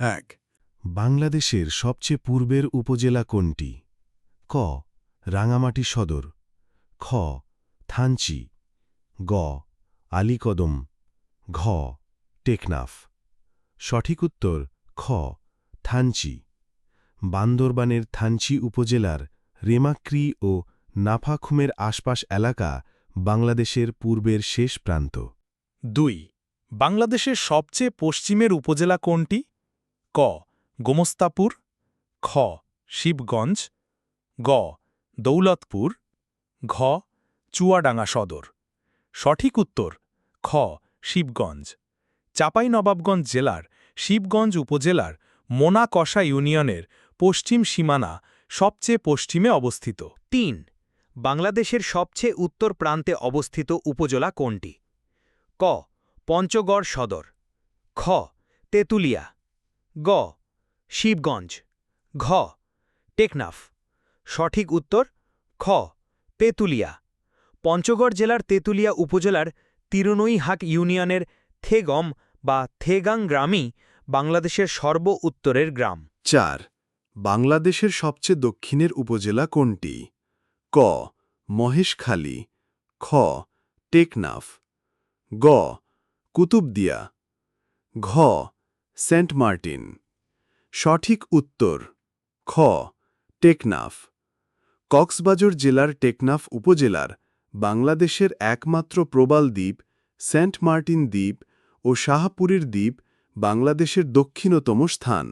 এক, বাংলাদেশের সবচেয়ে পূর্বের উপজেলা কোনটি? ক, রাঙামাটি সদর। খ, থানচি। গ, আলীকদম। ঘ, টেকনাফ। সঠিক উত্তর, খ, থানচি। বান্দরবানের থানচি উপজেলার রেমাক্রি ও নাফাখুমের আশপাশ এলাকা বাংলাদেশের পূর্বের শেষ প্রান্ত। দুই, বাংলাদেশের সবচেয়ে পশ্চিমের উপজেলা কোনটি? ক, গোমস্তাপুর, খ, শিবগঞ্জ, গ, দৌলতপুর, ঘ, চুয়াডাঙ্গা সদর। সঠিক উত্তর, খ, শিবগঞ্জ। চাঁপাইনবাবগঞ্জ জেলার শিবগঞ্জ উপজেলার মোনাকষা ইউনিয়নের পশ্চিম সীমানা সবচেয়ে পশ্চিমে অবস্থিত। তিন, বাংলাদেশের সবচেয়ে উত্তর প্রান্তে অবস্থিত উপজেলা কোনটি? ক, পঞ্চগড় সদর। খ, তেঁতুলিয়া। গ, শিবগঞ্জ। ঘ, টেকনাফ। সঠিক উত্তর, খ, তেঁতুলিয়া। পঞ্চগড় জেলার তেঁতুলিয়া উপজেলার তিরুনুইহাক ইউনিয়নের থেগম বা থেগাং গ্রামই বাংলাদেশের সর্ব উত্তরের গ্রাম। চার, বাংলাদেশের সবচেয়ে দক্ষিণের উপজেলা কোনটি? ক, মহেশখালী। খ, টেকনাফ। গ, কুতুবদিয়া। ঘ সেন্ট মার্টিন। সঠিক উত্তর, খ, টেকনাফ। কক্সবাজার জেলার টেকনাফ উপজেলার বাংলাদেশের একমাত্র প্রবাল দ্বীপ, সেন্ট মার্টিন দ্বীপ ও শাহপুরীর দ্বীপ বাংলাদেশের দক্ষিণতম স্থান।